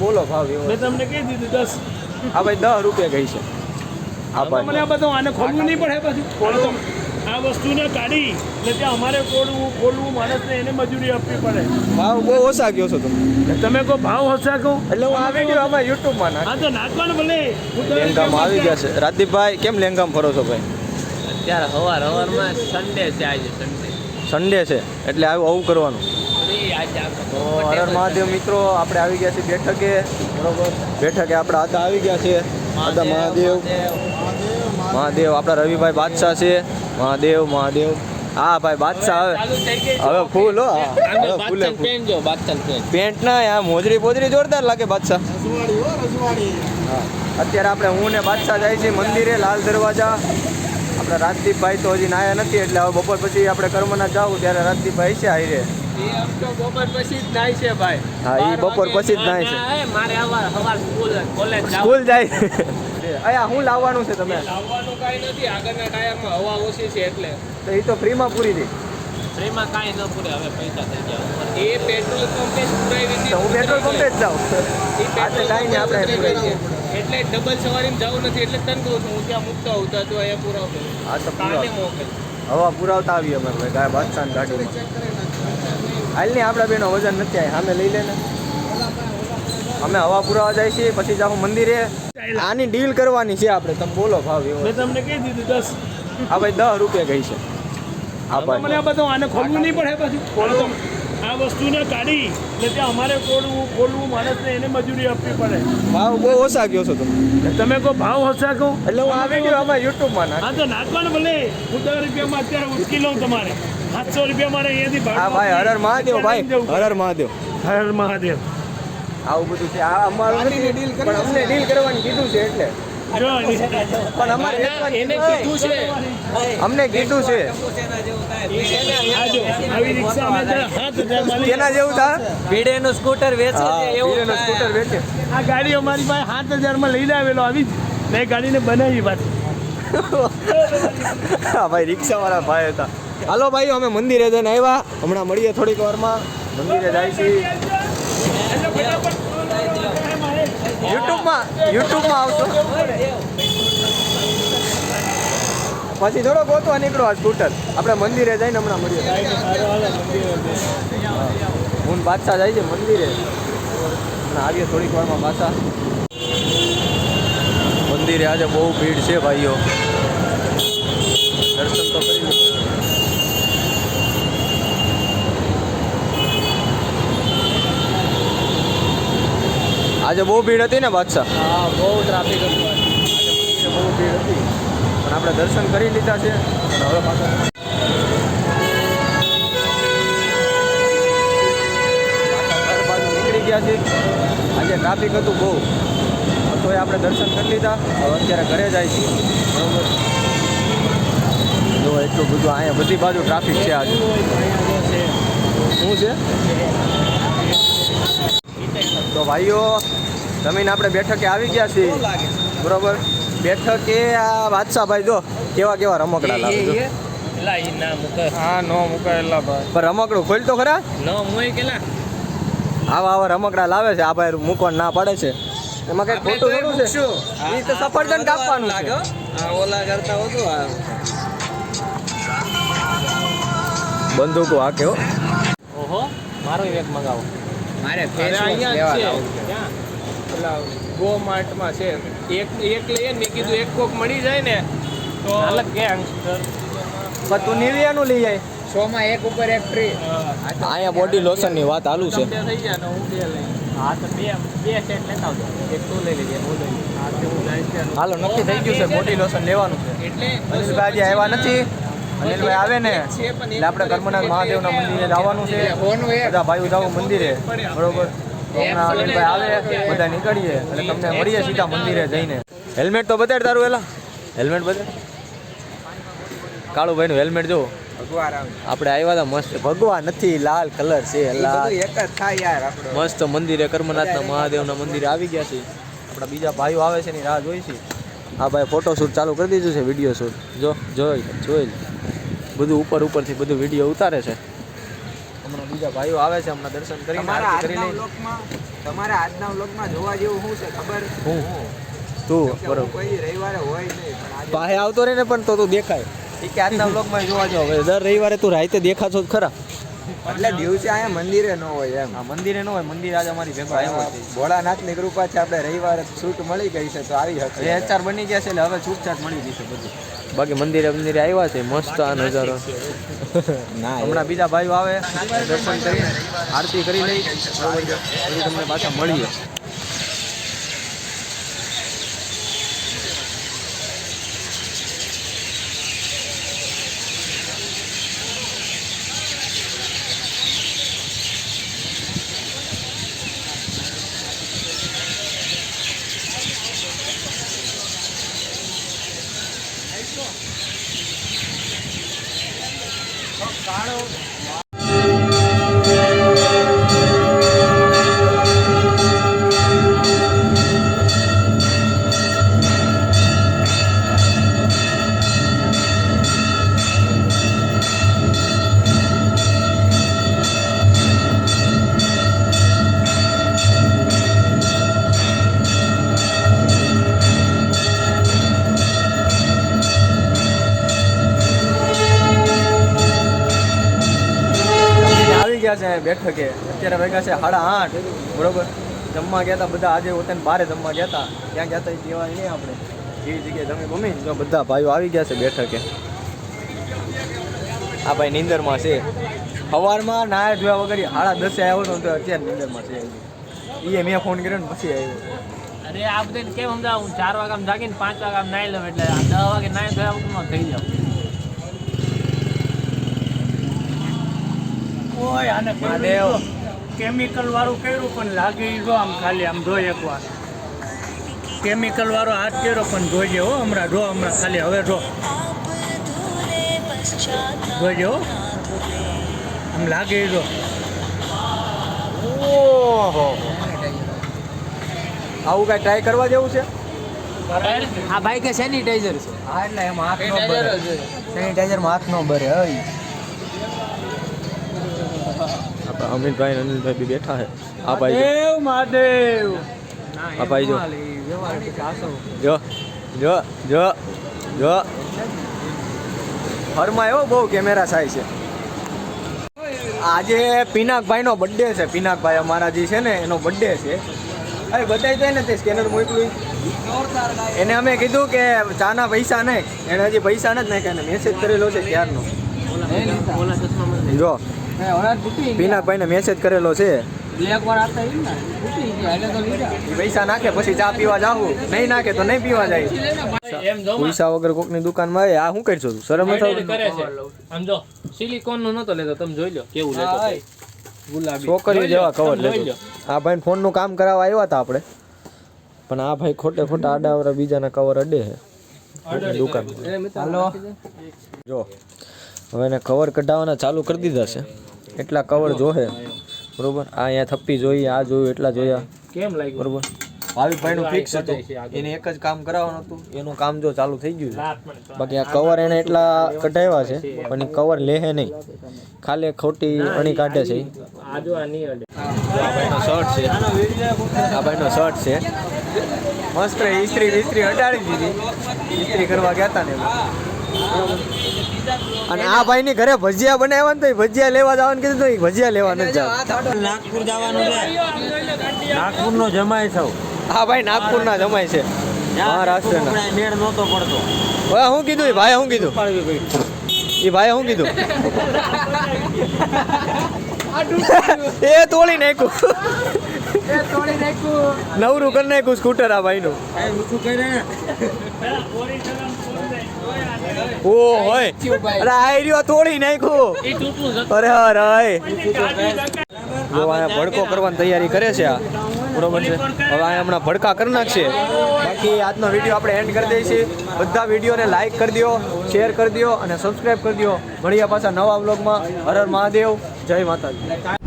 બોલો ભાવ એવો. મેં તમને કહી દીધું દસ. આ ભાઈ દસ રૂપિયા કહી છે. મને આ બધું આને ખોલવું નહીં પડે પછી. આ વસ્તુને કાઢી ને ત્યાં અમારે ખોલવું ખોલવું માણસને એને મજૂરી આપવી પડે. ભાવ બહુ ઓછા ગયો છો તમે. તમે કહો ભાવ ઓછા કહો. એટલે હું આ વીડિયો આમાં યુટ્યુબમાં નાખ હા તો નાખવાનું ભલે. લેંગામ આવી ગયા છે. રાજદીપભાઈ કેમ લેંગામ ફરો છો ભાઈ? અત્યારે હવાર હવારમાં સન્ડે છે આજે સન્ડે સન્ડે છે. એટલે આવું આવું કરવાનું. તો હરર મહાદેવ મિત્રો આપણે આવી ગયા છીએ બેઠકે. બરોબર. બેઠકે આપણા આતા આવી ગયા છે. આતા મહાદેવ મહાદેવ. આપણા રવિભાઈ બાદશાહ છે. મહાદેવ મહાદેવ. હા ભાઈ બાદશાહ હવે હવે. ફૂલ હો. ફૂલે પેન્ટ ના આ મોજરી પોજરી જોરદાર લાગે બાદશાહ. અત્યારે આપણે હું ને બાદશાહ જાય છે મંદિરે લાલ દરવાજા. આપણા રાજદીપભાઈ તો હજી નાયા નથી એટલે હવે બપોર પછી આપણે કર્મના જાવું ત્યારે રાજદીપભાઈ છે તો બપોર પછી જ નાય છે ભાઈ. હા, એ બપોર પછી જ નાય છે. મારે હવાર હવાર સ્કૂલ કોલેજ સ્કૂલ જાય. અહીંયા શું લાવવાનું છે તમે? લાવવાનું કાંઈ નથી. આગળના ટાયરમાં હવા ઓછી છે એટલે. તો એ તો ફ્રીમાં પૂરી દે. ફ્રીમાં કાંઈ ન પૂરે. હવે પૈસા થઈ ગયા. એ પેટ્રોલ પંપે જ પુરાવી હું પેટ્રોલ પંપે જ જાઉં. એ તો કાંઈ આપણે પુરાવી એટલે ડબલ સવારીમાં જવું નથી. એટલે તને કહું છું હું ત્યાં મૂકતા હોતા તો અહીંયા પુરાવતો. હા તો કાલે મોકલ. હવા પુરાવતા આવીએ અમે ભાઈ. ગાય બાદશાહ ગાડીમાં. હાલ નહીં આપણા બેનો વજન નથી આવી સામે લઈ લે ને અમે હવા પુરાવા જાય છીએ પછી જાઉં મંદિરે. આની ડીલ કરવાની છે આપણે તમે બોલો ભાવ એવો. મેં તમને કહી દીધું દસ. હા ભાઈ દસ રૂપિયા કહી છે. આ તો મને આ બધું આને ખોલવું નહીં પડે પછી. આ વસ્તુને કાઢી ને ત્યાં અમારે ખોલવું ખોલવું માણસને એને મજૂરી આપવી પડે. ભાવ બહુ ઓછા ગયો છો તમે. તમે કહો ભાવ ઓછા કહો. એટલે હું આ વીડિયો આમાં યુટ્યુબમાં નાખ. હા તો નાખવાનું ભલે. હું દસ રૂપિયામાં અત્યારે ઉચકી લઉં તમારે. સાતસો રૂપિયા મારે અહીંયાથી હા ભાઈ હરર મહાદેવ ભાઈ. હરર મહાદેવ. હર મહાદેવ. આવું બધું છે. આ અમારું ડીલ કરવાની કીધું છે એટલે. પણ અમારે એને કીધું છે. અમને કીધું છે. રિક્ષા લઈ- કેના જેવું થા ભીડેનું સ્કૂટર વેચે એવું સ્કૂટર વેચે. આ ગાડી અમારી પાસે સાત હજારમાં લઈને આવેલો આવી મેં ગાડીને બનાવી પાછી. હા ભાઈ રિક્ષાવાળા ભાઈ હતા. હાલો ભાઈ અમે મંદિરે જઈને આવ્યા. હમણાં મળીએ થોડીક વારમાં. મંદિરે જાય છીએ યુટ્યુબમાં યુટ્યુબમાં આવશો. પછી થોડો ગોતવા નીકળો આ સ્કૂટર. આપણે મંદિરે જઈને હમણાં મળીએ. હું. બાદશાહ જાય છે મંદિરે આવીએ થોડીક વારમાં પાછા. મંદિરે આજે બહુ ભીડ છે ભાઈઓ દર્શન તો કરી લો. આજે બહુ ભીડ હતી ને બાદશાહ? હા બહુ ટ્રાફિક હતું આજે. મંદિરે બહુ ભીડ હતી. પણ આપણે દર્શન કરી લીધા છે. અને હવે પાછા નીકળી ગયા છે આજે ટ્રાફિક હતું બહુ. તોય આપણે દર્શન કરી લીધા. હવે અત્યારે ઘરે જાય છે બરોબર? જો એટલું બધું અહીંયા બધી બાજુ ટ્રાફિક છે આજે. શું છે? તો ભાઈઓ જમીન આપણે બેઠકે આવી ગયા છીએ. બરોબર? બેઠકે આ બાદશાહભાઈ જો કેવા કેવા રમકડા લાવે હા નો મુકાયેલા ભાઈ. પણ રમકડું ખોલ તો ખરા? ન મોય કેલા? આવા આવા રમકડા લાવે છે આ ભાઈ મૂકવાનું ના પડે છે. એમાં કઈ ખોટું થોડું છે? એ તો સફરજન કાપવાનું છે. આ ઓલા કરતા હતું બંદૂકો હો. ઓહો મારો એક મંગાવો. મારે જ છે. ક્યાં? પેલા ગો માર્ટમાં છે. એક એક લઈએ ને મેં કીધું એક કોક મળી જાય ને તો અલગ ગેંગસ્ટર પણ તું નિવિયાનું લઈ જાય શોમાં એક ઉપર એક ફ્રી અહીંયા બોડી લોશનની વાત ચાલુ છે. થઈ જાય ને હું બે લઈ હા તો બે બે સેટ લેતા આવજો. એક તું લઈ લેજે હું લઈ હાલો નક્કી થઈ ગયું છે. બોડી લોશન લેવાનું છે. એટલે અનિલભાઈ આવ્યા નથી. અનિલભાઈ આવે ને એટલે આપણે કર્મનાથ મહાદેવના મંદિરે જવાનું છે. બધા ભાઈઓ જાવ મંદિરે. બરોબર? હમણાં અનિલભાઈ આવે બધા નીકળીએ એટલે તમને મળીએ સીધા મંદિરે જઈને. હેલ્મેટ તો બતાડ તારું એલા. હેલ્મેટ બતાડ. કાળુભાઈનું હેલ્મેટ જો આપણે આવ્યા હતા મસ્ત. ભગવાન નથી લાલ કલર છે મસ્ત મંદિરે કર્મનાથના મહાદેવના મંદિરે આવી ગયા છે. આપણા બીજા ભાઈઓ આવે છે એની રાહ જોઈ છે. આ ભાઈ ફોટો શૂટ ચાલુ કરી દીધું છે વીડિયો શૂટ જો જોઈ જોઈ. બધું ઉપર ઉપરથી બધું વીડિયો ઉતારે છે. હમણાં બીજા ભાઈઓ આવે છે હમણાં દર્શન કરીને તમારા આજના વ્લોગમાં જોવા જેવું શું છે? ખબર? હું? તું હું બરોબર. કોઈ રવિવારે હોય નહીં પણ પાસે આવતો રહે ને પણ તો તું દેખાય. કે આજના વ્લોગમાં જોવા જાવ હવે દર રવિવારે તું રાતે દેખાશો જ ખરા. એટલે દિવસે અહીંયા મંદિરે ન હોય એમ. આ મંદિરે ન હોય મંદિર આજે અમારી ભેગા આવ્યો છે. ભોળાનાથની છે આપણે રવિવારે છૂટ મળી ગઈ છે તો આવી હવે અચાર એચઆર બની ગયા છે એટલે હવે છૂટછાટ મળી ગઈ છે બધું. બાકી મંદિરે મંદિરે આવ્યા છે મસ્ત આ નજારો ના હમણાં બીજા ભાઈઓ આવે દર્શન કરી આરતી કરી લઈ તમને પાછા મળીએ. આવી બેઠકે. અત્યારે વાગ્યા છે સાડા આઠ, બરોબર? જમવા ગયા હતા બધા. આજે પોતાને બારે જમવા ગયા હતા ત્યાં ગયા હતા કહેવાય નહીં આપણે. એવી જગ્યાએ જમી મમ્મી જો બધા ભાઈઓ આવી ગયા છે બેઠકે. આ ભાઈ નીંદરમાં છે. સવારમાં નાયા જોયા વગર હાડા દસે આવ્યો હતો તો અત્યારે નિંદરમાં છે. એ મેં ફોન કર્યો ને પછી આવ્યો. અરે આ બધાને કેમ સમજાવું? ચાર વાગ્યા જાગીને પાંચ વાગ્યા નાઈ લઉં એટલે દસ વાગે નાઈ થયા વગરમાં થઈ જાવ ઓય આને મહાદેવ. કેમિકલ વાળું કર્યું પણ લાગે એ જો આમ ખાલી આમ જોઈ એકવાર. કેમિકલ વાળો હાથ કર્યો પણ જોઈજે હો હમણાં જો હમણાં ખાલી. હવે જો. જોઈજે હો. આમ લાગે જો. ઓહો. આવું કાંઈ ટ્રાય કરવા જેવું છે? આ ભાઈ કે સેનિટાઈઝર છે. હા એટલે એમાં હાથ નો ભરે. સેનિટાઈઝરમાં હાથ નો બરે હઈ. આપણા અમિતભાઈ અને અનિલભાઈ બી બેઠા છે. આ ભાઈ જો. દેવ મહાદેવ. આ ભાઈ જો જો જો જો જો. ફરમાં એવો બહુ કેમેરા થાય છે. આજે પિનાકભાઈનો બર્થડે છે. પિનાકભાઈ અમારા જે છે ને એનો બર્થડે છે. અરે બતાવી દે ને તે સ્કેનર મોકલું એને અમે કીધું કે ચાના પૈસા નહીં. એને હજી પૈસા નથી નાખ્યા મેસેજ કરેલો છે ક્યારનો. ઓલા ચશ્મા જો પિનાકભાઈને મેસેજ કરેલો છે. ને પૈસા નાખે પછી ચા પીવા જાવું નહીં નાખે તો નહીં પીવા જાય. પૈસા વગર કોકની દુકાનમાં આવે આ શું કરશો તું? શરમ નથી આવતી? કરે છે. આમ જો સિલિકોનનું નતો લેતો તમે જોઈ લો કેવું લેતો છોકરીઓ જેવા કવર લેતો આ ભાઈ ફોનનું કામ કરાવવા આવ્યા હતા આપણે. પણ આ ભાઈ ખોટે ખોટા આડાવરા બીજાના કવર અડે છે. દુકાન હાલો. જો હવે એને કવર કઢાવવાના ચાલુ કરી દીધા છે. એટલા કવર જોહે. બરોબર? આ અહીંયા થપ્પી જોઈએ આ જોયું એટલા જોયા. કેમ લાગ્યું? બરોબર? ભાવિકભાઈનું ફિક્સ હતું. એને એક જ કામ કરાવવાનું હતું. એનું કામ જો ચાલુ થઈ ગયું છે. બાકી આ કવર એને એટલા કઢાવ્યા છે પણ કવર લેહે નહીં. ખાલી ખોટી અણી કાઢે છે. આ ભાઈનો શર્ટ છે. આ ભાઈનો શર્ટ છે. મસ્ત ઇસ્ત્રી વિસ્ત્રી હટાડી દીધી. ઇસ્ત્રી કરવા ગયા હતા ને. અને આ ભાઈની ઘરે ભજીયા બનાવ્યા ને તો ભજીયા લેવા જવાનું કીધું તો ભજીયા લેવા નથી જવાનું નાગપુર જવાનું છે. નાગપુરનો જમાય છો આ ભાઈ નાગપુરના જમાય છે. મહારાષ્ટ્રના મેળ નહોતો પડતો. હવે શું કીધું ભાઈ શું કીધું? એ ભાઈ શું કીધું? એ તોડી નાખ્યું. નવરું કરી નાખ્યું સ્કૂટર આ ભાઈનું. ઓ હોય. અરે આયરીઓ તોડી નાખ્યું. અરે હર જો અહીંયા ભડકો કરવાની તૈયારી કરે છે આ. બરોબર છે. હવે અહીંયા હમણાં ભડકા કરી નાખશે. બાકી આજનો વીડિયો આપણે એન્ડ કરી દઈએ છીએ બધા વિડીયોને લાઈક કરી દો શેર કરી દો અને સબસ્ક્રાઈબ કરી દો મળીએ પાછા નવા વ્લોગમાં હર હર મહાદેવ. જય માતાજી.